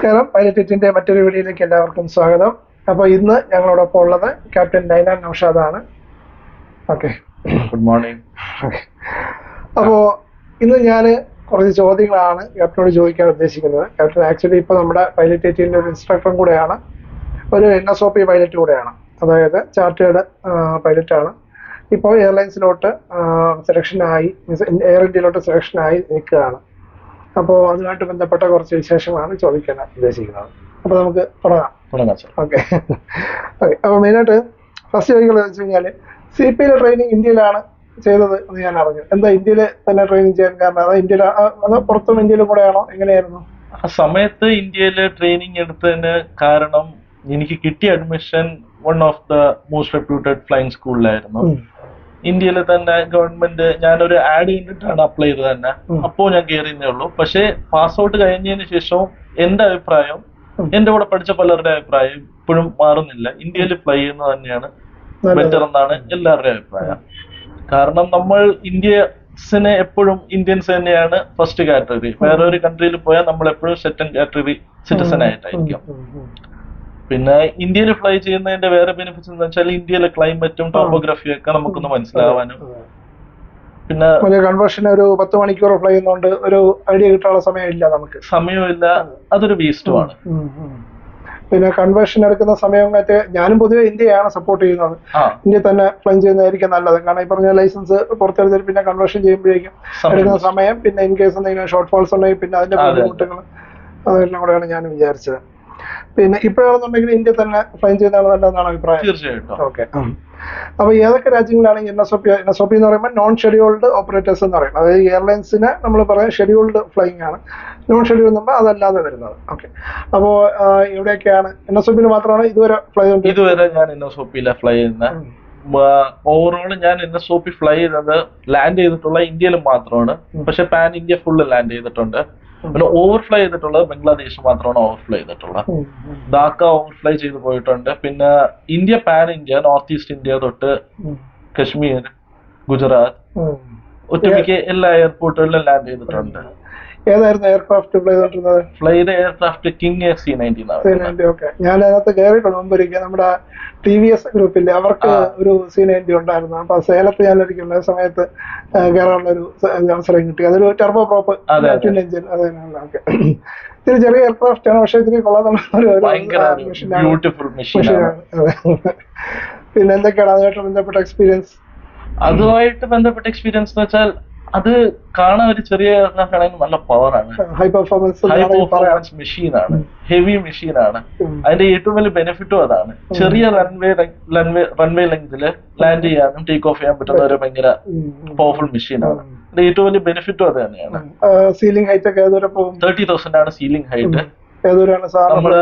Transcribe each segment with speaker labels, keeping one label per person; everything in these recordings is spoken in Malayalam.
Speaker 1: നമസ്കാരം. പൈലറ്റിന്റെ മറ്റൊരു വീഡിയോയിലേക്ക് എല്ലാവർക്കും സ്വാഗതം. അപ്പോൾ ഇന്ന് ഞങ്ങളോടൊപ്പം ഉള്ളത് ക്യാപ്റ്റൻ നൈനാൻ ആണ് ഓക്കെ.
Speaker 2: ഗുഡ് മോർണിംഗ്
Speaker 1: അപ്പോൾ ഇന്ന് ഞാൻ കുറച്ച് ചോദ്യങ്ങളാണ് ക്യാപ്റ്റനോട് ചോദിക്കാൻ ഉദ്ദേശിക്കുന്നത്. ക്യാപ്റ്റൻ ആക്ച്വലി ഇപ്പോൾ നമ്മുടെ പൈലറ്റ് എയ്റ്റീന്റെ ഒരു ഇൻസ്ട്രക്ടറും കൂടെയാണ്. ഒരു N S O P pilot കൂടെയാണ്. അതായത് ചാർട്ടേഡ് ആണ് ഇപ്പോൾ എയർലൈൻസിലോട്ട് സെലക്ഷനായി മീൻസ് എയർ ഇന്ത്യയിലോട്ട് സെലക്ഷനായി നിൽക്കുകയാണ്. അപ്പോൾ അതുമായിട്ട് ബന്ധപ്പെട്ട കുറച്ച് വിശേഷമാണ് ചോദിക്കാൻ ഉദ്ദേശിക്കുന്നത്. അപ്പോൾ നമുക്ക് തുടങ്ങാം.
Speaker 2: തുടങ്ങാം സാർ
Speaker 1: ഓക്കെ. ഓക്കെ. അപ്പോൾ മെയിനായിട്ട് ഫസ്റ്റ് ചോദിക്കുന്നത് വെച്ച് കഴിഞ്ഞാൽ സി പി ഐയിലെ ട്രെയിനിങ് ഇന്ത്യയിലാണ് ചെയ്തത് എന്ന് ഞാൻ അറിഞ്ഞു. എന്താ ഇന്ത്യയിലെ തന്നെ ട്രെയിനിങ് ചെയ്യാൻ കാരണം? അതോ ഇന്ത്യയിൽ അതോ പുറത്തും ഇന്ത്യയിലും കൂടെയാണോ? എങ്ങനെയായിരുന്നു?
Speaker 2: ആ സമയത്ത് ഇന്ത്യയിൽ ട്രെയിനിങ് എടുത്തതിന് കാരണം എനിക്ക് കിട്ടിയ admission one of the most reputed flying സ്കൂളിലായിരുന്നു ഇന്ത്യയിൽ തന്നെ ഗവൺമെന്റ് ഞാനൊരു ആഡ് ചെയ്തിട്ടാണ് അപ്ലൈ ചെയ്തത് തന്നെ. അപ്പോ ഞാൻ കയറിയതേ ഉള്ളൂ പക്ഷേ പാസ് ഔട്ട് കഴിഞ്ഞതിന് ശേഷവും എന്റെ അഭിപ്രായം. എന്റെ കൂടെ പഠിച്ച പലരുടെ അഭിപ്രായം ഇപ്പോഴും മാറുന്നില്ല ഇന്ത്യയിൽ ഫ്ലൈ ചെയ്യുന്നത് തന്നെയാണ്. ബെറ്റർ എന്നാണ് എല്ലാവരുടെയും അഭിപ്രായം കാരണം നമ്മൾ ഇന്ത്യസിനെ എപ്പോഴും ഇന്ത്യൻസ് തന്നെയാണ് ഫസ്റ്റ് കാറ്റഗറി വേറെ ഒരു കൺട്രിയിൽ പോയാൽ നമ്മൾ എപ്പോഴും സെക്കൻഡ് കാറ്റഗറി സിറ്റിസൺ ആയിട്ടായിരിക്കും. പിന്നെ ഇന്ത്യയിൽ ഫ്ലൈ ചെയ്യുന്നതിന്റെ വേറെ ബെനിഫിറ്റ്സ് എന്ന് വെച്ചാൽ ഇന്ത്യയിലെ ക്ലൈമറ്റും ടോപ്പോഗ്രഫിയും ഒക്കെ നമുക്കൊന്ന് മനസ്സിലാവാനും. പിന്നെ
Speaker 1: ഒരു കൺവേർഷൻ ഒരു പത്ത് മണിക്കൂർ ഫ്ലൈ ചെയ്യുന്നതുകൊണ്ട് ഒരു ഐഡിയ കിട്ടാനുള്ള സമയമില്ല നമുക്ക്.
Speaker 2: സമയമില്ല. അതൊരു വേസ്റ്റുമാണ്.
Speaker 1: പിന്നെ കൺവേർഷൻ എടുക്കുന്ന സമയം മറ്റേ ഞാനും പൊതുവെ ഇന്ത്യയാണ് സപ്പോർട്ട് ചെയ്യുന്നത്. ഇന്ത്യ തന്നെ ഫ്ലൈ ചെയ്യുന്നതായിരിക്കും നല്ലത്. കാരണം ഈ പറഞ്ഞ ലൈസൻസ് പുറത്തെടുത്തിട്ട് പിന്നെ കൺവേർഷൻ ചെയ്യുമ്പോഴേക്കും എടുക്കുന്ന സമയം പിന്നെ ഇൻ കേസ് എന്തെങ്കിലും ഷോർട്ട് ഫോൾസ് ഉണ്ടെങ്കിൽ പിന്നെ അതിന്റെ
Speaker 2: അതെ.
Speaker 1: ബുദ്ധിമുട്ടുകൾ അതെല്ലാം കൂടെയാണ് ഞാൻ വിചാരിച്ചത്. പിന്നെ ഇപ്പോഴാണെന്നുണ്ടെങ്കിൽ ഇന്ത്യ തന്നെ ഫ്ലൈൻ ചെയ്യുന്നതാണ് നല്ലതെന്നാണ് അഭിപ്രായം.
Speaker 2: തീർച്ചയായിട്ടും.
Speaker 1: ഓക്കെ അപ്പൊ ഏതൊക്കെ രാജ്യങ്ങളാണ് N S O P N S O P എന്ന് പറയുമ്പോൾ നോൺ ഷെഡ്യൂൾഡ് ഓപ്പറേറ്റേഴ്സ് എന്ന് പറയും അതായത് എയർലൈൻസിന് നമ്മൾ പറയാം ഷെഡ്യൂൾഡ് ഫ്ലൈയിങ് ആണ്. നോൺ ഷെഡ്യൂൾ എന്ന് അതല്ലാതെ വരുന്നത്. ഓക്കെ അപ്പോൾ എവിടെയൊക്കെയാണ് എൻ എസ് ഒ പിയിൽ മാത്രമാണ് ഇതുവരെ ഫ്ലൈ
Speaker 2: ഇതുവരെ ഞാൻ എൻ എസ് ഒ പിയിലെ ഫ്ലൈ ചെയ്യുന്ന. ഓവറോൾ ഞാൻ N S O P fly ചെയ്തത് ലാൻഡ് ചെയ്തിട്ടുള്ള ഇന്ത്യയിൽ മാത്രമാണ്. പക്ഷെ പാൻ ഇന്ത്യ ഫുള്ള് ലാൻഡ് ചെയ്തിട്ടുണ്ട്. പിന്നെ ഓവർഫ്ലൈ ചെയ്തിട്ടുള്ളത് ബംഗ്ലാദേശ് മാത്രമാണ് ഓവർഫ്ലൈ ചെയ്തിട്ടുള്ളത്. ധാക്ക ഓവർഫ്ലൈ ചെയ്ത് പോയിട്ടുണ്ട്. പിന്നെ India pan India north east India തൊട്ട് കശ്മീർ ഗുജറാത്ത് ഒട്ടുമിക്ക എല്ലാ എയർപോർട്ടുകളിലും ലാൻഡ് ചെയ്തിട്ടുണ്ട്.
Speaker 1: ഏതായിരുന്നു എയർക്രാഫ്റ്റ് ഫ്ലൈ ചെയ്തോണ്ടിരുന്നത്
Speaker 2: ഫ്ലൈ ചെയ്ത aircraft king F C nineteen
Speaker 1: okay ഞാൻ അതിനകത്ത് കയറിയിട്ടുണ്ട് മുമ്പ് ഒരിക്കൽ നമ്മുടെ ടി വി എസ് ഗ്രൂപ്പില്ലേ അവർക്ക് ഒരു സി നയന്റി ഉണ്ടായിരുന്നു. അപ്പൊ സേലത്ത് ഞാൻ ഒരിക്കലും ഉള്ള സമയത്ത് കയറാനുള്ള ഒരു അവസരം കിട്ടി. അതൊരു ടെർബോ പ്രോപ്പ്. എഞ്ചിൻ അത്. ഓക്കെ ഇത്തിരി ചെറിയ എയർക്രാഫ്റ്റ് ആണ് പക്ഷെ ഇത്തിരി ആണ്.
Speaker 2: ബ്യൂട്ടിഫുൾ
Speaker 1: മെഷീനാണ്. പിന്നെ എന്തൊക്കെയാണ്? അതുമായിട്ട് ബന്ധപ്പെട്ട എക്സ്പീരിയൻസ്
Speaker 2: അതുമായിട്ട് ബന്ധപ്പെട്ട എക്സ്പീരിയൻസ് എന്ന് വെച്ചാൽ അത് കാണാൻ ഒരു ചെറിയ ആണെങ്കിൽ നല്ല പവറാണ്
Speaker 1: ഹൈ പെർഫോമൻസ്
Speaker 2: ഹൈ പെർഫോമൻസ് മെഷീനാണ് ഹെവി മെഷീനാണ് അതിന്റെ ഏറ്റവും വലിയ ബെനിഫിറ്റും അതാണ്. ചെറിയ റൺവേ റൺവേ റൺവേ ലെങ്തിൽ ലാൻഡ് ചെയ്യാനും ടേക്ക് ഓഫ് ചെയ്യാൻ പറ്റുന്ന ഒരു ഭയങ്കര പവർഫുൾ മെഷീനാണ് അതിന്റെ ഏറ്റവും വലിയ ബെനിഫിറ്റും അത് തന്നെയാണ്.
Speaker 1: സീലിംഗ് ഹൈറ്റ് ഒക്കെ
Speaker 2: തേർട്ടി തൗസൻഡ് ആണ് സീലിംഗ് ഹൈറ്റ് നമ്മൾ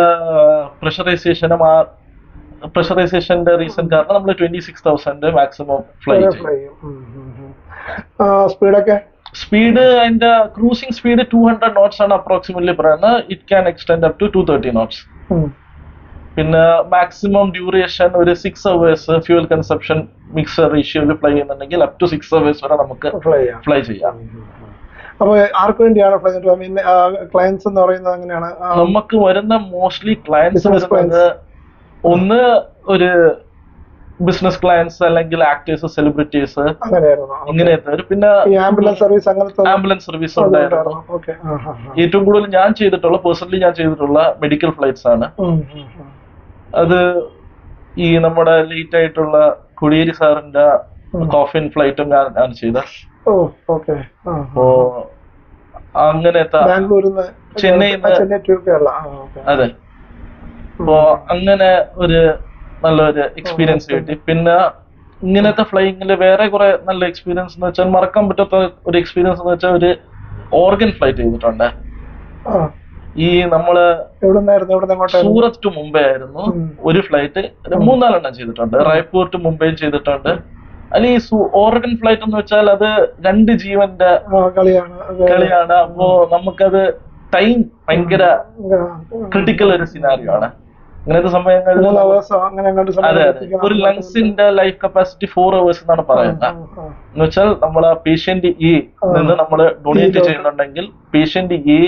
Speaker 2: പ്രഷറൈസേഷനും ആ പ്രഷറൈസേഷന്റെ റീസൺ കാരണം നമ്മൾ twenty six thousand maximum fly ചെയ്യും.
Speaker 1: സ്പീഡൊക്കെ?
Speaker 2: സ്പീഡ് അതിന്റെ cruising speed two hundred knots ആണ് അപ്രോക്സിമേറ്റ്ലി പറയുന്നത്. It can extend up to two thirty knots പിന്നെ മാക്സിമം ഡ്യൂറേഷൻ ഒരു six hours fuel consumption mixer റേഷ്യോയിൽ fly ചെയ്യുന്നുണ്ടെങ്കിൽ അപ് ടു സിക്സ് അവേഴ്സ് വരെ നമുക്ക്
Speaker 1: ഫ്ലൈ ചെയ്യാം.
Speaker 2: ഫ്ലൈ
Speaker 1: അപ്പൊ ആർക്ക് വേണ്ടിയാണ് ഫ്ലൈ ചെയ്തിട്ട് ഐ ക്ലയൻസ് എന്ന് പറയുന്നത് അങ്ങനെയാണ് ആ,
Speaker 2: നമുക്ക് വരുന്ന മോസ്റ്റ്ലി ക്ലയൻസ് ഒന്ന് ഒരു ബിസിനസ് ക്ലയൻസ് അല്ലെങ്കിൽ ആക്ടേഴ്സ് സെലിബ്രിറ്റീസ് ഇങ്ങനെയായിരുന്നു പിന്നെ
Speaker 1: ആംബുലൻസ് സർവീസ് അങ്ങനത്തെ
Speaker 2: ആംബുലൻസ് സർവീസ് ഉണ്ടായിരുന്നു. ഏറ്റവും കൂടുതൽ ഞാൻ ചെയ്തിട്ടുള്ള പേഴ്സണലി ഞാൻ ചെയ്തിട്ടുള്ള മെഡിക്കൽ ഫ്ലൈറ്റ്സ് ആണ്. അത് ഈ നമ്മുടെ ലേറ്റ് ആയിട്ടുള്ള കുടിയേരി സാറിന്റെ കോഫിൻ ഫ്ലൈറ്റും ഞാൻ ഞാൻ ചെയ്ത. അപ്പോ അങ്ങനത്തെ
Speaker 1: ചെന്നൈ
Speaker 2: അതെ. അപ്പോ അങ്ങനെ ഒരു നല്ലൊരു എക്സ്പീരിയൻസ് കിട്ടി. പിന്നെ ഇങ്ങനത്തെ ഫ്ലൈയിങ്ങിൽ വേറെ കുറെ നല്ല എക്സ്പീരിയൻസ് എന്ന് വെച്ചാൽ മറക്കാൻ പറ്റാത്ത ഒരു എക്സ്പീരിയൻസ് എന്ന് വെച്ചാൽ ഒരു ഓർഗൻ ഫ്ലൈറ്റ് ചെയ്തിട്ടുണ്ട്. ഈ
Speaker 1: നമ്മൾ
Speaker 2: സൂറത്ത് ടു മുംബൈ ആയിരുന്നു. ഒരു ഫ്ലൈറ്റ് മൂന്നാലെണ്ണം ചെയ്തിട്ടുണ്ട്. റായ്പൂർ ടു മുംബൈ ചെയ്തിട്ടുണ്ട്. അല്ലെ ഈ ഓർഗൻ ഫ്ലൈറ്റ് എന്ന് വെച്ചാൽ അത് രണ്ട് ജീവന്റെ
Speaker 1: കളിയാണ്.
Speaker 2: അപ്പോ നമുക്കത് ടൈം ഭയങ്കര ക്രിട്ടിക്കൽ ഒരു സിനാരിയോ ആണ്. ഇങ്ങനത്തെ സമയങ്ങളിൽ അതെ ഒരു ലങ്സിന്റെ ലൈഫ് കപ്പാസിറ്റി ഫോർ അവേഴ്സ് എന്നാണ് പറയുന്നത്. എന്ന് വെച്ചാൽ നമ്മൾ ആ പേഷ്യന്റ് ഇ നിന്ന് നമ്മൾ ഡൊണേറ്റ് ചെയ്യുന്നുണ്ടെങ്കിൽ പേഷ്യന്റ് ഇ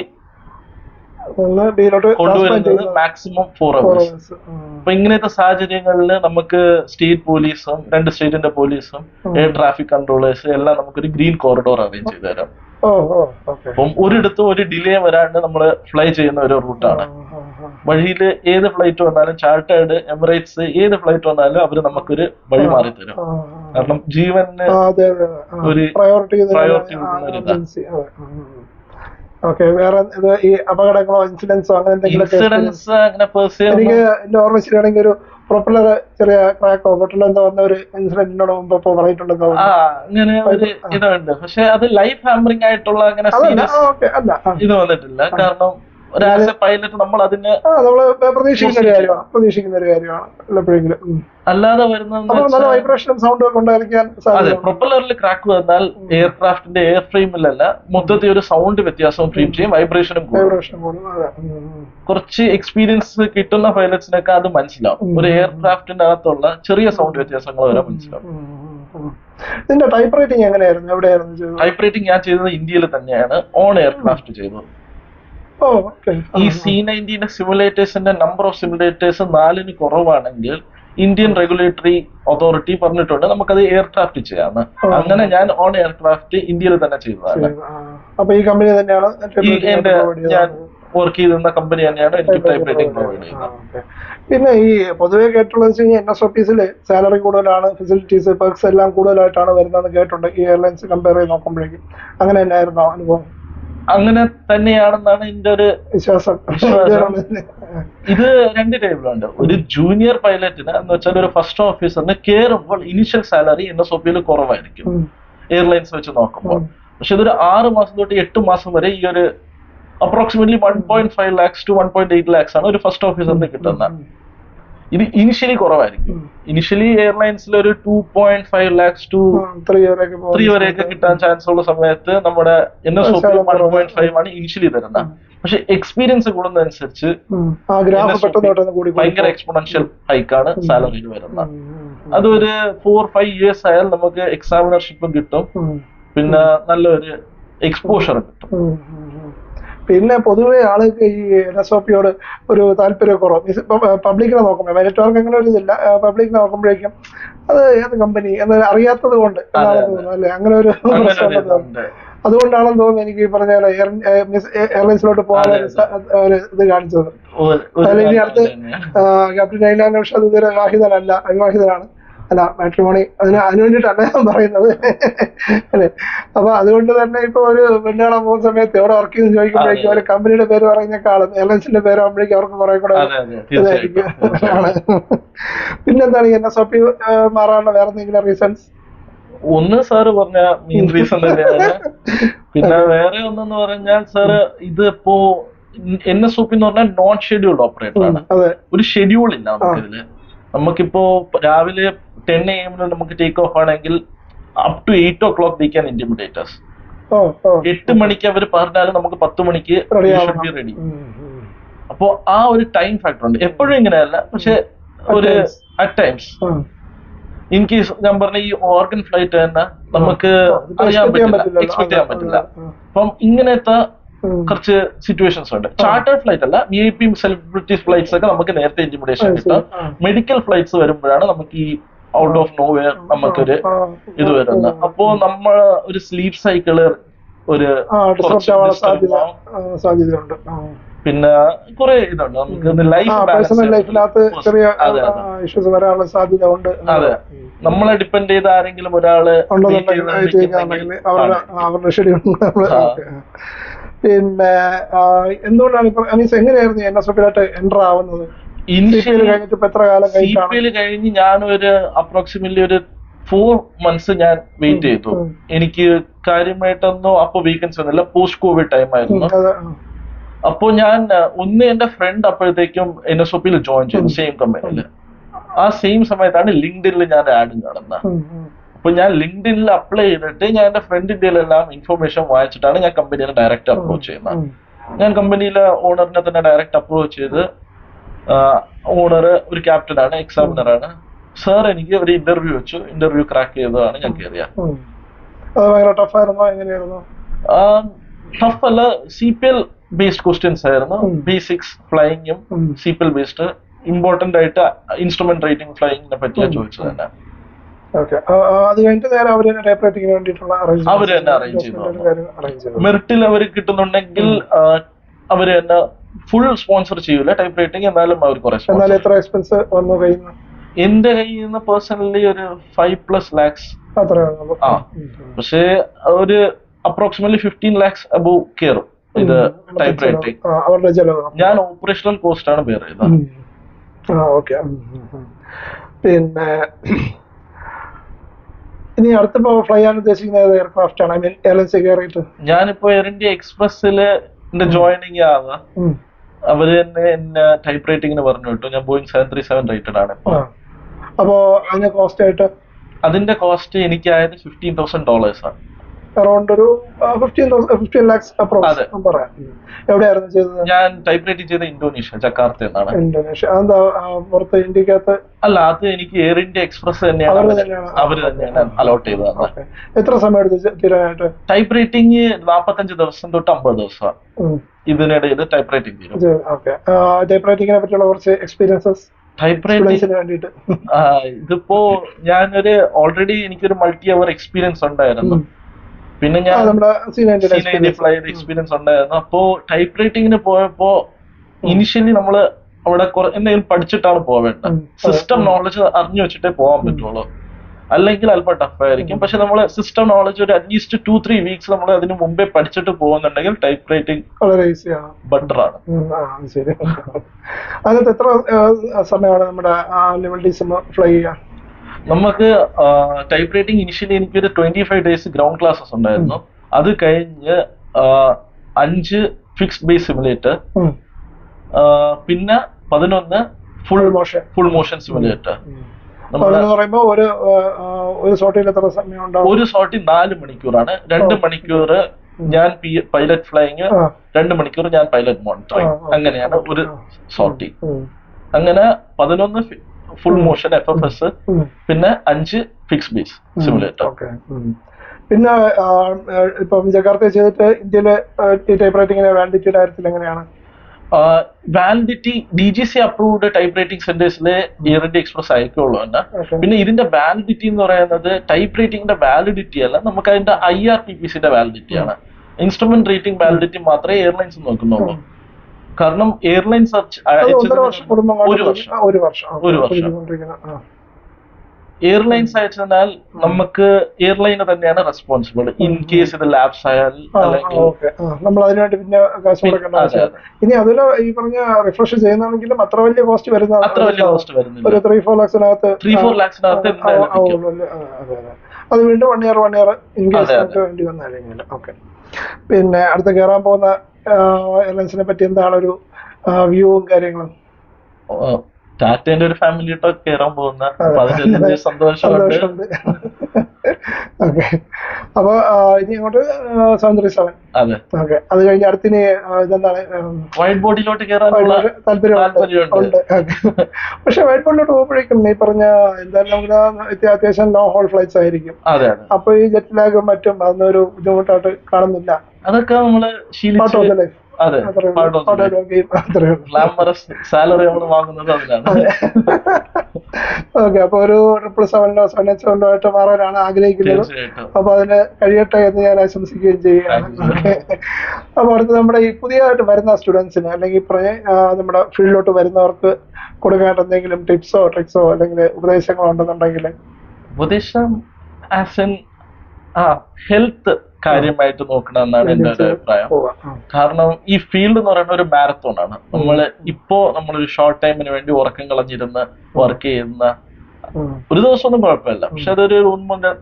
Speaker 2: കൊണ്ടുവരുന്നത് മാക്സിമം ഫോർ അവേഴ്സ് അപ്പൊ ഇങ്ങനത്തെ സാഹചര്യങ്ങളിൽ നമുക്ക് സ്റ്റേറ്റ് പോലീസും രണ്ട് സ്റ്റേറ്റിന്റെ പോലീസും എയർ ട്രാഫിക് കൺട്രോളേഴ്സ് എല്ലാം നമുക്കൊരു ഗ്രീൻ കോറിഡോർ അറേഞ്ച് ചെയ്തു തരാം. അപ്പം ഒരിടത്തും ഒരു ഡിലേ വരാണ്ട് നമ്മൾ ഫ്ലൈ ചെയ്യുന്ന ഒരു റൂട്ടാണ് വഴിയിൽ ഏത് ഫ്ലൈറ്റ് വന്നാലും ചാർട്ടേഡ് എമിറേറ്റ്സ് ഏത് ഫ്ലൈറ്റ് വന്നാലും അവർ നമുക്കൊരു വഴി മാറി തരും കാരണം ജീവന് ഒരു
Speaker 1: പ്രയോറിറ്റി ഓക്കെ വേറെ ഈ അപകടങ്ങളോ ഇൻസിഡൻസോ അങ്ങനെ എന്തെങ്കിലും എനിക്ക് എന്റെ ഓർമ്മ ശരിയാണെങ്കിൽ ഒരു പ്രൊപ്പലർ ചെറിയ ക്രാക്കോ പൊട്ടലോ എന്തോ വന്ന ഒരു ഇൻസിഡന്റിനോട് മുമ്പ് ഇപ്പൊ പറഞ്ഞിട്ടുണ്ടെന്ന്
Speaker 2: അങ്ങനെ ഒരു ഇതുണ്ട്. പക്ഷെ അത് ലൈഫ് ഹാമ്പറിംഗ് ആയിട്ടുള്ള അങ്ങനെ ഇത് വന്നിട്ടില്ല. കാരണം പൈലറ്റ് നമ്മൾ അതിന്
Speaker 1: ആ നമ്മൾ പ്രതീക്ഷിക്കുന്ന ഒരു കാര്യമാണ് പ്രതീക്ഷിക്കുന്ന ഒരു കാര്യമാണ് എപ്പോഴെങ്കിലും
Speaker 2: അല്ലാതെ വരുന്ന
Speaker 1: അപ്പൊ നല്ല
Speaker 2: വെച്ചാൽ
Speaker 1: വൈബ്രേഷനും സൗണ്ടും ഒക്കെ ഉണ്ടായിരിക്കാൻ
Speaker 2: അതെ
Speaker 1: സാധ്യത
Speaker 2: പ്രൊപ്പലറിൽ ക്രാക്ക് വന്നാൽ എയർക്രാഫ്റ്റിന്റെ എയർ ഫ്രെയിമിലല്ല മൊത്തത്തിൽ ഒരു സൗണ്ട് വ്യത്യാസവും ഫ്രെയിം ചെയ്യും വൈബ്രേഷനും. കുറച്ച് എക്സ്പീരിയൻസ് കിട്ടുന്ന പൈലറ്റ്സിനൊക്കെ അത് മനസ്സിലാവും. ഒരു എയർക്രാഫ്റ്റിന്റെ അകത്തുള്ള ചെറിയ സൗണ്ട് വ്യത്യാസങ്ങൾ വരെ മനസ്സിലാവും.
Speaker 1: ഇതിന്റെ ടൈപ്പ് റൈറ്റിംഗ് എങ്ങനെയായിരുന്നു? എവിടെയായിരുന്നു
Speaker 2: ടൈപ്പ് റൈറ്റിംഗ് ഞാൻ ചെയ്തത് ഇന്ത്യയിൽ തന്നെയാണ്. ഓൺ എയർക്രാഫ്റ്റ് ചെയ്തത്. ഈ സി നയന്റീന്റെ സിമുലേറ്റേഴ്സിന്റെ നമ്പർ ഓഫ് സിമുലേറ്റേഴ്സ് നാലിന് കുറവാണെങ്കിൽ ഇന്ത്യൻ റെഗുലേറ്ററി അതോറിറ്റി പറഞ്ഞിട്ടുണ്ട് നമുക്കത് എയർക്രാഫ്റ്റ് ചെയ്യാന്ന് അങ്ങനെ ഞാൻ ഓൺ എയർക്രാഫ്റ്റ് ഇന്ത്യയിൽ തന്നെ ചെയ്തതാണ്.
Speaker 1: അപ്പൊ ഈ കമ്പനി തന്നെയാണ്
Speaker 2: ഞാൻ വർക്ക് ചെയ്തിരുന്ന കമ്പനി തന്നെയാണ് എനിക്ക് ടൈപ്പ് റൈറ്റിംഗ് പ്രൊവൈഡ് ചെയ്യുന്നത്.
Speaker 1: പിന്നെ ഈ പൊതുവെ കേട്ടുള്ളത് വെച്ച് കഴിഞ്ഞാൽ എൻ എസ് ഒ പിസിൽ സാലറി കൂടുതലാണ് ഫെസിലിറ്റീസ് പെർക്സ് എല്ലാം കൂടുതലായിട്ടാണ് വരുന്നതെന്ന് കേട്ടിട്ടുണ്ട് ഈ എയർലൈൻസ് കമ്പയർ ചെയ്ത് നോക്കുമ്പോഴേക്കും. അങ്ങനെ തന്നെയായിരുന്നോ അനുഭവം.
Speaker 2: അങ്ങനെ തന്നെയാണെന്നാണ് എന്റെ ഒരു
Speaker 1: വിശ്വാസം.
Speaker 2: വിശ്വാസം. ഇത് രണ്ട് ടൈമിലുണ്ട് ഒരു ജൂനിയർ പൈലറ്റിന് എന്ന് വെച്ചാൽ ഒരു ഫസ്റ്റ് ഓഫീസറിന് കയറുമ്പോൾ initial salary N S O പിയിൽ കുറവായിരിക്കും എയർലൈൻസ് വെച്ച് നോക്കുമ്പോൾ. പക്ഷെ ഇതൊരു ആറ് മാസം തൊട്ട് എട്ട് മാസം വരെ ഈ ഒരു approximately one point five lakhs to one point eight lakhs ആണ് ഒരു ഫസ്റ്റ് ഓഫീസറിന് കിട്ടുന്നത്. ഇത് ഇനിഷ്യലി കുറവായിരിക്കും. ഇനിഷ്യലി എയർലൈൻസിൽ ഒരു two point five lakhs two
Speaker 1: three വരെയൊക്കെ
Speaker 2: കിട്ടാൻ ചാൻസ് ഉള്ള സമയത്ത് നമ്മുടെ എൻ എസ് ഒ
Speaker 1: ശകലം
Speaker 2: വൺ പോയിന്റ് ഫൈവ് ആണ് ഇനിഷ്യലി തരുന്നത് പക്ഷെ എക്സ്പീരിയൻസ് കൂടുന്നതനുസരിച്ച് ഭയങ്കര. എക്സ്പൊണൻഷ്യൽ ഹൈക്കാണ് സാലറിയിൽ വരുന്നത്. അതൊരു ഫോർ ഫൈവ് ഇയേഴ്സ് ആയാൽ നമുക്ക് എക്സാമിനർഷിപ്പും കിട്ടും. പിന്നെ നല്ലൊരു എക്സ്പോഷർ കിട്ടും.
Speaker 1: പിന്നെ പൊതുവെ ആൾക്ക് ഈ എൻ എസ് ഒ പിയോട് ഒരു താല്പര്യക്കുറവ്. പബ്ലിക്കിനെ നോക്കുമ്പോൾ മെരിറ്റോർക്ക് അങ്ങനെ ഒരു ഇതില്ല. പബ്ലിക്കിനെ നോക്കുമ്പോഴേക്കും അത് ഏത് കമ്പനി എന്ന് അറിയാത്തത് കൊണ്ട് അല്ലെ? അങ്ങനെ ഒരു അതുകൊണ്ടാണെന്ന് തോന്നുന്നു എനിക്ക് ഈ പറഞ്ഞ എയർലൈൻസിലോട്ട് പോകാൻ ഒരു ഇത് കാണിച്ചത്. അതിൽ ഇനി അടുത്ത് ക്യാപ്റ്റൻ നൈലാൻ പക്ഷെ ഇതുവരെ വിവാഹിതനല്ല അവിവാഹിതനാണ് അല്ല മാട്രിമോണി അതിന് അതിന് വേണ്ടിയിട്ടല്ല ഞാൻ പറയുന്നത്. അല്ലെ? അപ്പൊ അതുകൊണ്ട് തന്നെ ഇപ്പൊ ഒരു പെണ്ണ് കാണാൻ പോകുന്ന സമയത്ത് എവിടെ വർക്ക് ചെയ്ത് ചോദിക്കുമ്പോഴേക്കും ഒരു കമ്പനിയുടെ പേര് പറയുന്നേക്കാളും എയർലൈൻസിന്റെ പേര് ആകുമ്പോഴേക്കും അവർക്ക് കുറെ കൂടെ. ആണ്. പിന്നെന്താണ് എൻ എസ് ഒപ്പി മാറാനുള്ള വേറെ എന്തെങ്കിലും റീസൺസ്
Speaker 2: ഒന്ന് സാറ് പറഞ്ഞ മെയിൻ റീസൺ തന്നെയാണ്. പിന്നെ വേറെ ഒന്നെന്ന് പറഞ്ഞാൽ സാറ് ഇത് ഇപ്പോ എൻ എസ് ഒ പി എന്ന് പറഞ്ഞാൽ നോൺ ഷെഡ്യൂൾഡ് ഓപ്പറേറ്റർ ആണ്. ഒരു ഷെഡ്യൂൾ ഇല്ല നമുക്കിതിൽ. നമുക്കിപ്പോ രാവിലെ ടെൻ എ എമ്മിന് നമുക്ക് ടേക്ക് ഓഫ് ആണെങ്കിൽ up to eight o'clock the can intimidators എട്ട് മണിക്ക് അവർ പറഞ്ഞാലും നമുക്ക് പത്ത് മണിക്ക് ബി റെഡി. അപ്പോ ആ ഒരു ടൈം ഫാക്ടർ ഉണ്ട്. എപ്പോഴും ഇങ്ങനെയല്ല. പക്ഷെ ഒരു അറ്റ് ടൈംസ്. ഇൻ കേസ് ഞാൻ പറഞ്ഞ ഈ ഓർഗൻ ഫ്ലൈറ്റ് തന്നെ നമുക്ക് അറിയാൻ പറ്റില്ല. എക്സ്പെക്ട് ചെയ്യാൻ പറ്റില്ല. അപ്പം ഇങ്ങനത്തെ കുറച്ച് സിറ്റുവേഷൻസ് ഉണ്ട്. ചാർട്ടേഡ് ഫ്ലൈറ്റ് അല്ല V I P celebrities flights ഒക്കെ നമുക്ക് നേരത്തെ ഇന്റിമിഡേഷൻ കിട്ടാം. മെഡിക്കൽ ഫ്ലൈറ്റ്സ് വരുമ്പോഴാണ് നമുക്ക് ഈ ഔട്ട് ഓഫ് നോവേർ നമുക്കൊരു ഇത് വരുന്നത് അപ്പോ നമ്മൾ ഒരു സ്ലീപ്പ് സൈക്കിൾ ഒരു
Speaker 1: സാധ്യതയുണ്ട്.
Speaker 2: പിന്നെ കുറെ ഇതുണ്ട്. നമുക്ക് ലൈഫ്
Speaker 1: പേഴ്സണൽ ലൈഫിനകത്ത് ചെറിയ ഇഷ്യൂസ് വരാനുള്ള സാധ്യത ഉണ്ട്.
Speaker 2: അതെ. നമ്മളെ ഡിപ്പെൻഡ് ചെയ്ത ആരെങ്കിലും ഒരാൾ
Speaker 1: അവരുടെ അവരുടെ ഷെഡ്യൂൾ. പിന്നെ എന്തുകൊണ്ടാണ് ഇപ്പൊ മീൻസ് എങ്ങനെയായിരുന്നു എൻ എസ് എഫിലായിട്ട് എന്റർ ആവുന്നത്? പി
Speaker 2: കഴിഞ്ഞ് ഞാൻ ഒരു അപ്രോക്സിമേറ്റ്ലി ഒരു ഫോർ മന്ത്സ് ഞാൻ വെയിറ്റ് ചെയ്തു. എനിക്ക് കാര്യമായിട്ടൊന്നും അപ്പൊ വീക്കൻസ് വന്നില്ല. പോസ്റ്റ് കോവിഡ് ടൈം ആയിരുന്നു അപ്പോ ഞാൻ ഒന്ന് എന്റെ ഫ്രണ്ട് അപ്പോഴത്തേക്കും എൻ എസ് ഒ പിയിൽ ജോയിൻ ചെയ്തു സെയിം കമ്പനിയിൽ ആ സെയിം സമയത്താണ് ലിങ്ക്ഡിനിൽ ഞാൻ ആഡ് കാണുന്നത്. അപ്പൊ ഞാൻ ലിങ്ക്ഡിനിൽ അപ്ലൈ ചെയ്തിട്ട് ഞാൻ എന്റെ ഫ്രണ്ടിന്റെ എല്ലാം ഇൻഫർമേഷൻ വായിച്ചിട്ടാണ് ഞാൻ കമ്പനിയെ ഡയറക്റ്റ് അപ്രോച്ച് ചെയ്യുന്നത്. ഞാൻ കമ്പനിയിലെ ഓണറിനെ തന്നെ ഡയറക്റ്റ് അപ്രോച്ച് ചെയ്ത് ഓണർ ഒരു ക്യാപ്റ്റനാണ് എക്സാമിനർ ആണ്. സാർ എനിക്ക് ഒരു ഇന്റർവ്യൂ വെച്ചു. ഇന്റർവ്യൂ ക്രാക്ക് ചെയ്തതാണ് ഞാൻ കയറിയ ടഫ് അല്ല. C P L based questions ആയിരുന്നു. Basics ഫ്ലൈയിങ്ങും
Speaker 1: C
Speaker 2: P L based important ആയിട്ട് ഇൻസ്ട്രുമെന്റ് റൈറ്റിംഗ് ഫ്ലൈയിങ്ങിനെ
Speaker 1: പറ്റിയാ.
Speaker 2: ചോദിച്ചത് തന്നെ.
Speaker 1: അവർ തന്നെ
Speaker 2: അറേഞ്ച് ചെയ്തു. മെറിറ്റിൽ അവർ കിട്ടുന്നുണ്ടെങ്കിൽ അവർ തന്നെ ഫുൾ സ്പോൺസർ ചെയ്യൂല. ടൈപ്പ് റൈറ്റിംഗ് എന്നാലും അവർ കുറെ
Speaker 1: എന്നാൽ എത്ര എക്സ്പെൻസ് വന്നു കയ്യിൽ നിന്ന്
Speaker 2: എന്റെ കയ്യിൽ നിന്ന് പേഴ്സണലി ഒരു ഫൈവ് പ്ലസ് ലാക്സ് ആ. പക്ഷേ ഒരു അപ്രോക്സിമേറ്റ്ലി ഫിഫ്റ്റീൻ ലാക്സ് അബവ് കയറും ഇത് ടൈപ്പ് റൈറ്റിംഗ് ഞാൻ ഓപ്പറേഷണൽ കോസ്റ്റ് ആണ് വേറെ ചെയ്തത്.
Speaker 1: ഓക്കെ പിന്നെ ഇനി അടുത്തിപ്പോ ഫ്ലൈ ചെയ്യാൻ ഉദ്ദേശിക്കുന്നത് എയർക്രാഫ്റ്റ് ആണ്. ഐ മീൻ എയർലൈൻസ് കയറിയിട്ട്.
Speaker 2: ഞാനിപ്പോ എയർ ഇന്ത്യ എക്സ്പ്രസ്സിൽ എന്റെ ജോയിനിങ് ആവുക അവർ തന്നെ എന്നെ ടൈപ്പ് റൈറ്റിംഗിന് പറഞ്ഞു വിട്ടു. ഞാൻ Boeing seven three seven rated ആണ്.
Speaker 1: അപ്പോ അതിന്റെ കോസ്റ്റ് ആയിട്ട്?
Speaker 2: അതിന്റെ കോസ്റ്റ് എനിക്കായത് ഫിഫ്റ്റീൻ തൗസൻഡ് ഡോളേഴ്സ് ആണ്.
Speaker 1: അറൗണ്ട് ഒരു fifteen thousand fifteen lakhs. Approx പറയാം. എവിടെയായിരുന്നു ചെയ്തത്?
Speaker 2: ഞാൻ ടൈപ്പ് റൈറ്റിംഗ് ചെയ്ത ഇന്തോനേഷ്യ ജക്കാർത്ത എന്നാണ്.
Speaker 1: ഇന്തോനേഷ്യ അതെന്താ പുറത്ത് ഇന്ത്യക്കകത്ത്?
Speaker 2: അല്ല അത് എനിക്ക് എയർ ഇന്ത്യ എക്സ്പ്രസ് തന്നെയാണ്. അവർ
Speaker 1: തന്നെയാണ്
Speaker 2: അലോട്ട് ചെയ്തത്.
Speaker 1: എത്ര സമയം എടുത്ത് തീരാനായിട്ട്?
Speaker 2: ടൈപ്പ് റൈറ്റിംഗ് നാപ്പത്തഞ്ച് ദിവസം തൊട്ട് അമ്പത് ദിവസം ഇതിനിടയിൽ ടൈപ്പ് റൈറ്റിംഗ് തീരും
Speaker 1: ടൈപ്പ് റൈറ്റിങ്ങിനെ പറ്റിയുള്ള കുറച്ച് എക്സ്പീരിയൻസസ്
Speaker 2: ഇതിപ്പോ ഞാനൊരു ഓൾറെഡി എനിക്കൊരു മൾട്ടി അവർ എക്സ്പീരിയൻസ് ഉണ്ടായിരുന്നു. പിന്നെ ഞാൻ എക്സ്പീരിയൻസ് ഉണ്ടായിരുന്നു. അപ്പോ ടൈപ്പ് റൈറ്റിംഗിന് പോയപ്പോ ഇനിഷ്യലി നമ്മൾ അവിടെ എന്തെങ്കിലും പഠിച്ചിട്ടാണ് പോവേണ്ടത്. സിസ്റ്റം നോളജ് അറിഞ്ഞു വെച്ചിട്ടേ പോകാൻ പറ്റുള്ളൂ. അല്ലെങ്കിൽ അല്പം ടഫ് ആയിരിക്കും. പക്ഷെ നമ്മൾ സിസ്റ്റം നോളജ് ഒരു at least two three weeks നമ്മൾ അതിന് മുമ്പേ പഠിച്ചിട്ട് പോകുന്നുണ്ടെങ്കിൽ ടൈപ്പ് റൈറ്റിംഗ്
Speaker 1: വളരെ ഈസിയാണ്
Speaker 2: ബെറ്റർ ആണ്.
Speaker 1: ശരി. അതിനകത്ത് എത്ര സമയമാണ് നമ്മുടെ ലിബർട്ടീസ് ഫ്ലൈ ചെയ്യാൻ?
Speaker 2: നമുക്ക് ടൈപ്പ് റൈറ്റിംഗ് ഇനിഷ്യലി എനിക്കൊരു twenty five days ground classes ഉണ്ടായിരുന്നു അത് കഴിഞ്ഞ് അഞ്ച് ഫിക്സ് ബേസ് സിമുലേറ്റർ പിന്നെ പതിനൊന്ന് full
Speaker 1: motion
Speaker 2: full motion simulator. നമ്മുടെ
Speaker 1: ഒരു ഒരു സോട്ടിൽ എത്ര സമയം ഉണ്ടാവും?
Speaker 2: ഒരു ഷോട്ടിൽ നാല് മണിക്കൂറാണ്. രണ്ട് മണിക്കൂർ ഞാൻ പൈലറ്റ് ഫ്ലൈയിങ് രണ്ട് മണിക്കൂർ ഞാൻ പൈലറ്റ് മോണിറ്ററിങ്. അങ്ങനെയാണ് ഒരു സോർട്ടി അങ്ങനെ പതിനൊന്ന് full motion F F S പിന്നെ അഞ്ച് ഫിക്സ് ബീസ് സിമുലേറ്റർ
Speaker 1: പിന്നെ ഇപ്പം ജക്കാർത്ത ചെയ്തിട്ട് ഇന്ത്യയിലെ ടൈപ്പ് റൈറ്റിംഗ് വാലിഡിറ്റിയുടെ കാര്യത്തിൽ എങ്ങനെയാണ്?
Speaker 2: Validity D G C approved type writing സെന്റേഴ്സിലെ ഇയറിന്റെ എക്സ്പ്രസ് അയക്കുള്ളൂ തന്നെ പിന്നെ ഇതിന്റെ വാലിഡിറ്റി എന്ന് പറയുന്നത് ടൈപ്പ് റൈറ്റിംഗിന്റെ വാലിഡിറ്റി അല്ല നമുക്ക് അതിന്റെ ഐ ആർ പി പി സിന്റെ വാലിഡിറ്റി ആണ്. ഇൻസ്ട്രുമെന്റ് റേറ്റിംഗ് വാലിഡിറ്റി മാത്രമേ എയർലൈൻസ് നോക്കുന്നുള്ളൂ. കാരണം
Speaker 1: എയർലൈൻ കൂടുമ്പോൾ
Speaker 2: ഒരു വർഷം.
Speaker 1: ഒരു വർഷം.
Speaker 2: എയർലൈൻസ് അയച്ചതിനാൽ നമുക്ക് എയർലൈന് തന്നെയാണ് റെസ്പോൺസിബിൾ ഇൻ കേസ് ഇത് ലാബ്സ് ആയാൽ
Speaker 1: നമ്മൾ അതിനുവേണ്ടി പിന്നെ കാശ്
Speaker 2: പിന്നെ-
Speaker 1: കൊടുക്കേണ്ട
Speaker 2: അതെ,
Speaker 1: ആവശ്യമില്ല. ഇനി അതിൽ ഈ പറഞ്ഞ റിഫ്രഷ് ചെയ്യുന്നതാണെങ്കിലും അത്ര വലിയ കോസ്റ്റ് വരുന്ന
Speaker 2: അത്ര വലിയ കോസ്റ്റ് വരുന്നില്ല.
Speaker 1: ഒരു ത്രീ ഫോർ ലാക്സിനകത്ത്
Speaker 2: ത്രീ ഫോർ ലാക്സിനകത്ത്.
Speaker 1: അതെ വീണ്ടും one year one year in case വേണ്ടി വന്നാലും ഓക്കെ പിന്നെ അടുത്ത് കയറാൻ പോകുന്ന എയർലൈൻസിനെ പറ്റി എന്താണ് ഒരു വ്യൂവും കാര്യങ്ങളും?
Speaker 2: ടാറ്റേന്റെ ഒരു ഫാമിലി ആയിട്ട് കയറാൻ പോകുന്ന. അതിന്റെ സന്തോഷമുണ്ട്.
Speaker 1: ഓക്കെ അപ്പൊ ഇനി അങ്ങോട്ട് സെവൻ ത്രീ സെവൻ
Speaker 2: അതെ.
Speaker 1: ഓക്കെ അത് കഴിഞ്ഞ് അടുത്തിന് ഇതെന്താണ്
Speaker 2: വൈറ്റ് ബോഡിയിലോട്ട് കയറാനുള്ള
Speaker 1: വൈറ്റ് ബോർഡ് താല്പര്യമുണ്ട്.
Speaker 2: താല്പര്യമുണ്ട്.
Speaker 1: ഉണ്ട്. ഓക്കെ. പക്ഷെ വൈറ്റ് ബോർഡിലോട്ട് പോകുമ്പോഴേക്കും ഈ പറഞ്ഞ എന്തായാലും നമുക്ക് അത്യാവശ്യം ലോ ഹോൾ ഫ്ലൈറ്റ്സ് ആയിരിക്കും. അപ്പൊ ഈ ജെറ്റ് ലാഗും മറ്റും അതൊന്നൊരു ബുദ്ധിമുട്ടായിട്ട് കാണുന്നില്ല.
Speaker 2: അതൊക്കെ
Speaker 1: നമ്മൾ
Speaker 2: ശീലിച്ചു അതെ ഗ്ലാമറസ് സാലറി നമ്മൾ വാങ്ങുന്നത് അതിനാണ്
Speaker 1: ഓക്കെ അപ്പൊ ഒരു ട്രിപ്പിൾ സെവനോ സെവൻ എച്ച് സെവനോ ആയിട്ട് മാറാനാണ് ആഗ്രഹിക്കുന്നത്. അപ്പൊ അതിന് കഴിയട്ടെ എന്ന് ഞാൻ ആശംസിക്കുകയും ചെയ്യുകയാണ്. അപ്പൊ അടുത്ത് നമ്മുടെ ഈ പുതിയതായിട്ട് വരുന്ന സ്റ്റുഡൻസിന് അല്ലെങ്കിൽ നമ്മുടെ ഫീൽഡിലോട്ട് വരുന്നവർക്ക് കൊടുക്കാൻ എന്തെങ്കിലും ടിപ്സോ ട്രിക്സോ അല്ലെങ്കിൽ ഉപദേശങ്ങളോ ഉണ്ടെന്നുണ്ടെങ്കിൽ
Speaker 2: ഉപദേശം ആസ് എൻ ആ ഹെൽത്ത് കാര്യമായിട്ട് നോക്കണം എന്നാണ് എന്റെ ഒരു അഭിപ്രായം. കാരണം ഈ ഫീൽഡ് എന്ന് പറയുന്നത് ഒരു മാരത്തോൺ ആണ്. നമ്മൾ ഇപ്പോ നമ്മൾ ഒരു ഷോർട്ട് ടൈമിന് വേണ്ടി ഉറക്കം കളഞ്ഞിരുന്ന് വർക്ക് ചെയ്യുന്ന ഒരു ദിവസം ഒന്നും കുഴപ്പമില്ല പക്ഷെ അതൊരു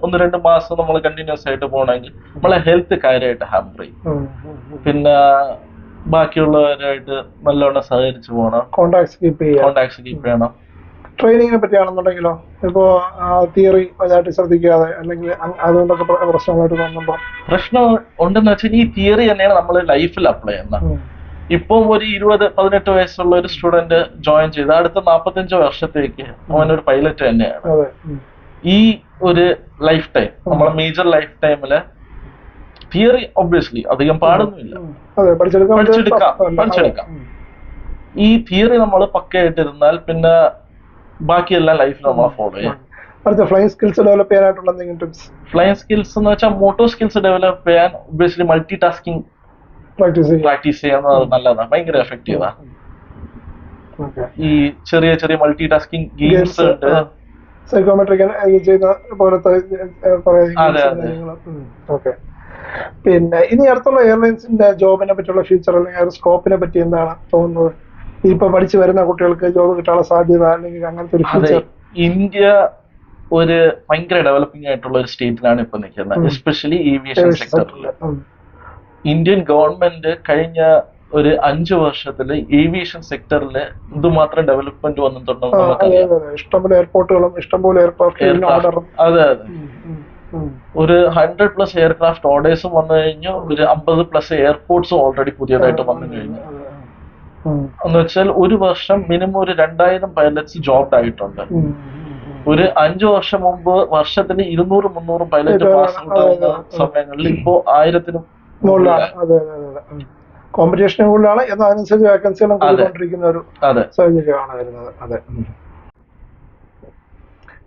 Speaker 2: ഒന്ന് രണ്ട് മാസം നമ്മൾ കണ്ടിന്യൂസ് ആയിട്ട് പോകണമെങ്കിൽ നമ്മളെ ഹെൽത്ത് കാര്യമായിട്ട് ഹാമ്പർ ചെയ്യും. പിന്നെ ബാക്കിയുള്ളവരായിട്ട് നല്ലോണം സഹകരിച്ചു പോകണം.
Speaker 1: കോണ്ടാക്ട്സ് കീപ്പ് ചെയ്യണം.
Speaker 2: കോണ്ടാക്ട്സ് കീപ്പ് ചെയ്യണം.
Speaker 1: ട്രെയിനിങ്ങിനെ പറ്റിയാണെന്നുണ്ടെങ്കിലോ ഇപ്പോ തിയറി അതായിട്ട് ശ്രദ്ധിക്കാതെ അല്ലെങ്കിൽ അതുകൊണ്ടൊക്കെ പ്ര- പ്രശ്നങ്ങളായിട്ട് തോന്നുമ്പോ.
Speaker 2: പ്രശ്നം ഉണ്ടെന്ന് വെച്ചാൽ ഈ തിയറി തന്നെയാണ് നമ്മൾ ലൈഫിൽ അപ്ലൈ ചെയ്യുന്നത്. ഇപ്പം ഒരു ഇരുപത് പതിനെട്ട് വയസ്സുള്ള ഒരു സ്റ്റുഡന്റ് ജോയിൻ ചെയ്ത് അടുത്ത നാൽപ്പത്തഞ്ച് വർഷത്തേക്ക് അവനൊരു പൈലറ്റ് തന്നെയാണ്. ഈ ഒരു ലൈഫ് ടൈം നമ്മളെ മേജർ ലൈഫ് ടൈമിൽ തിയറി ഒബ്വിയസ്ലി അധികം പാടൊന്നുമില്ല. പഠിച്ചെടുക്കാം, പഠിച്ചെടുക്കാം. ഈ തിയറി നമ്മൾ പക്കയായിട്ടിരുന്നാൽ പിന്നെ ബാക്കിയെല്ലാം ലൈഫിൽ നമ്മളെ ഫോളോ ചെയ്യാം.
Speaker 1: അടുത്ത ഫ്ലൈങ് സ്കിൽസ് ഡെവലപ്പ് ചെയ്യാനായിട്ടുള്ള എന്തെങ്കിലും ടിപ്സ്
Speaker 2: ഫ്ലൈങ് സ്കിൽസ് എന്ന് വെച്ചാൽ മോട്ടോ സ്കിൽസ് ഡെവലപ്പ് ചെയ്യാൻ ഒബ്വിയസ്ലി മൾട്ടി ടാസ്കിങ്
Speaker 1: പ്രാക്ടീസ് ചെയ്യാം
Speaker 2: പ്രാക്ടീസ് ചെയ്യുന്നത് നല്ലതാണ്. ഭയങ്കര എഫക്റ്റീവാണ്
Speaker 1: ഓക്കെ
Speaker 2: ഈ ചെറിയ ചെറിയ മൾട്ടി ടാസ്കിങ് ഗെയിംസ് ഉണ്ട്.
Speaker 1: സൈക്കോമെട്രിക് ചെയ്യുന്ന പോലത്തെ. ഓക്കെ പിന്നെ ഇനി അടുത്തുള്ള എയർലൈൻസിന്റെ ജോബിനെ പറ്റിയുള്ള ഫ്യൂച്ചർ അല്ലെങ്കിൽ സ്കോപ്പിനെ പറ്റി എന്താണ് തോന്നുന്നത്? ഇപ്പൊ പഠിച്ചു വരുന്ന കുട്ടികൾക്ക് ജോബ് കിട്ടാനുള്ള സാധ്യത അല്ലെങ്കിൽ അങ്ങനത്തെ ഒരു ഫ്യൂച്ചർ
Speaker 2: ഇന്ത്യ ഒരു ഭയങ്കര ഡെവലപ്പിംഗ് ആയിട്ടുള്ള ഒരു സ്റ്റേറ്റിലാണ് ഇപ്പൊ നിൽക്കുന്നത്. എസ്പെഷ്യലി ഏവിയേഷൻ സെക്ടറിൽ ഇന്ത്യൻ ഗവൺമെന്റ് കഴിഞ്ഞ ഒരു അഞ്ചു വർഷത്തിൽ ഏവിയേഷൻ സെക്ടറിൽ എന്തുമാത്രം ഡെവലപ്മെന്റ് വന്നിട്ടുണ്ടെന്ന്
Speaker 1: അതെ. ഇഷ്ടംപോലെ എയർപോർട്ടുകളും ഇഷ്ടംപോലെ എയർക്രാഫ്റ്റ്
Speaker 2: അതെ അതെ. ഒരു ഹൺഡ്രഡ് പ്ലസ് എയർക്രാഫ്റ്റ് ഓർഡേഴ്സും വന്നു കഴിഞ്ഞു. ഒരു അമ്പത് പ്ലസ് എയർപോർട്ട്സും ഓൾറെഡി പുതിയതായിട്ട് വന്നു കഴിഞ്ഞു. എന്ന് വെച്ചാൽ ഒരു വർഷം മിനിമം ഒരു രണ്ടായിരം പൈലറ്റ്സ് ജോബ് ആയിട്ടുണ്ട്. ഒരു അഞ്ചു വർഷം മുമ്പ് വർഷത്തിന് ഇരുന്നൂറ് മുന്നൂറ് പൈലറ്റ് പാസ് ഔട്ട് ആവുന്ന സമയങ്ങളിൽ ഇപ്പോ ആയിരത്തിനും
Speaker 1: കോമ്പറ്റീഷനും കൂടുതലാണ് എന്നാൽ അതിനനുസരിച്ച് വേക്കൻസികളും ഒരു
Speaker 2: അതെ.
Speaker 1: സാഹചര്യമാണ് വരുന്നത്. അതെ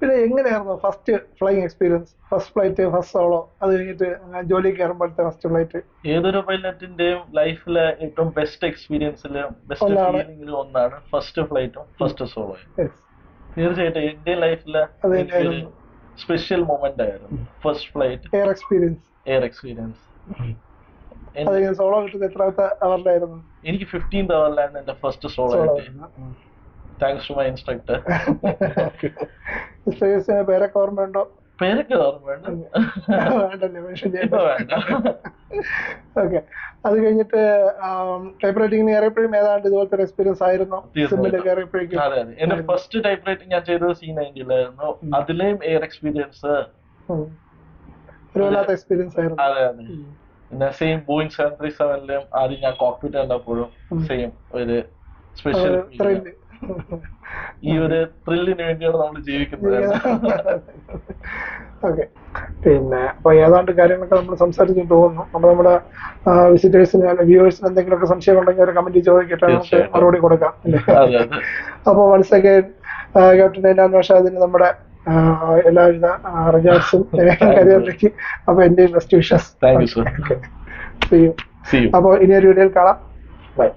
Speaker 1: പിന്നെ എങ്ങനെയായിരുന്നു first flying experience first flight first solo അത് കഴിഞ്ഞിട്ട് ജോലി കയറുമ്പോഴത്തെ ഫസ്റ്റ് ഫ്ലൈറ്റ്
Speaker 2: ഏതൊരു പൈലറ്റിന്റെയും ലൈഫിലെ ഏറ്റവും ബെസ്റ്റ് എക്സ്പീരിയൻസിൽ ബെസ്റ്റ്
Speaker 1: ഒന്നാണ്.
Speaker 2: ഫീലിംഗിലും ഒന്നാണ് ഫസ്റ്റ് ഫ്ലൈറ്റും ഫസ്റ്റ് സോളോയും തീർച്ചയായിട്ടും എന്റെ ലൈഫിലെ സ്പെഷ്യൽ മൊമെന്റ് ആയിരുന്നു. First flight
Speaker 1: air experience
Speaker 2: air experience
Speaker 1: solo കിട്ടുന്നത് എത്രാമത്തെ അവറിലായിരുന്നു
Speaker 2: എനിക്ക് ഫിഫ്റ്റീൻത് അവറിലാണ് എന്റെ ഫസ്റ്റ് സോളോ
Speaker 1: സോളോ
Speaker 2: കിട്ടി താങ്ക്സ് ടു മൈ ഇൻസ്ട്രക്ടർ
Speaker 1: പേരൊക്കെ പേരൊക്കെ ഓർമ്മയുണ്ടോ
Speaker 2: പേരൊക്കെ ഓർമ്മ
Speaker 1: വേണ്ടല്ലേ മെൻഷൻ
Speaker 2: വേണ്ട.
Speaker 1: ഓക്കെ അത് കഴിഞ്ഞിട്ട് ടൈപ്പ് റൈറ്റിംഗ് കയറിയപ്പോഴും ഏതാണ്ട് ഇതുപോലത്തെ ഒരു എക്സ്പീരിയൻസ് ആയിരുന്നു?
Speaker 2: തീർച്ചയായിട്ടും.
Speaker 1: സിമ്മിൽ കയറിയപ്പോഴേക്കും.
Speaker 2: അതെ അതെ. എന്റെ ഫസ്റ്റ് ടൈപ്പ് റൈറ്റിംഗ് ഞാൻ ചെയ്തത് സി നയന്റിലായിരുന്നു അതിലെയും എയർ എക്സ്പീരിയൻസ്
Speaker 1: ഉം. ഒരു വല്ലാത്ത എക്സ്പീരിയൻസ് ആയിരുന്നു.
Speaker 2: അതെ അതെ. പിന്നെ സെയിം ബോയിങ് സെവൻ ത്രീ സെവനിലും ആദ്യം ഞാൻ കോക്പിറ്റ് കണ്ടപ്പോഴും. സെയിം ഒരു സ്പെഷ്യൽ. ഈ ഒരു ത്രില്ലിന് വേണ്ടിയാണ് നമ്മൾ ജീവിക്കുന്നത്.
Speaker 1: ഓക്കെ പിന്നെ അപ്പൊ ഏതാണ്ട് കാര്യങ്ങളൊക്കെ നമ്മൾ സംസാരിച്ചു തോന്നുന്നു നമ്മൾ നമ്മുടെ വിസിറ്റേഴ്സിന് അല്ലെങ്കിൽ വ്യൂവേഴ്സിന് എന്തെങ്കിലുമൊക്കെ സംശയം ഉണ്ടെങ്കിൽ ഒരു കമന്റ് ചോദിക്കട്ടെ. നമുക്ക് മറുപടി കൊടുക്കാം അല്ലേ?
Speaker 2: അതെ
Speaker 1: അപ്പോൾ വൺസ് അഗൈൻ ക്യാപ്റ്റൻ അന്വേഷണം അതിന് നമ്മുടെ എല്ലാവിധ റിഗാർഡ്സും കരിയറിലേക്ക് അപ്പൊ എന്റെ ബെസ്റ്റ് വിഷസ്
Speaker 2: താങ്ക് യു ഒരു
Speaker 1: അപ്പോൾ വീഡിയോയിൽ കാണാം. ബൈ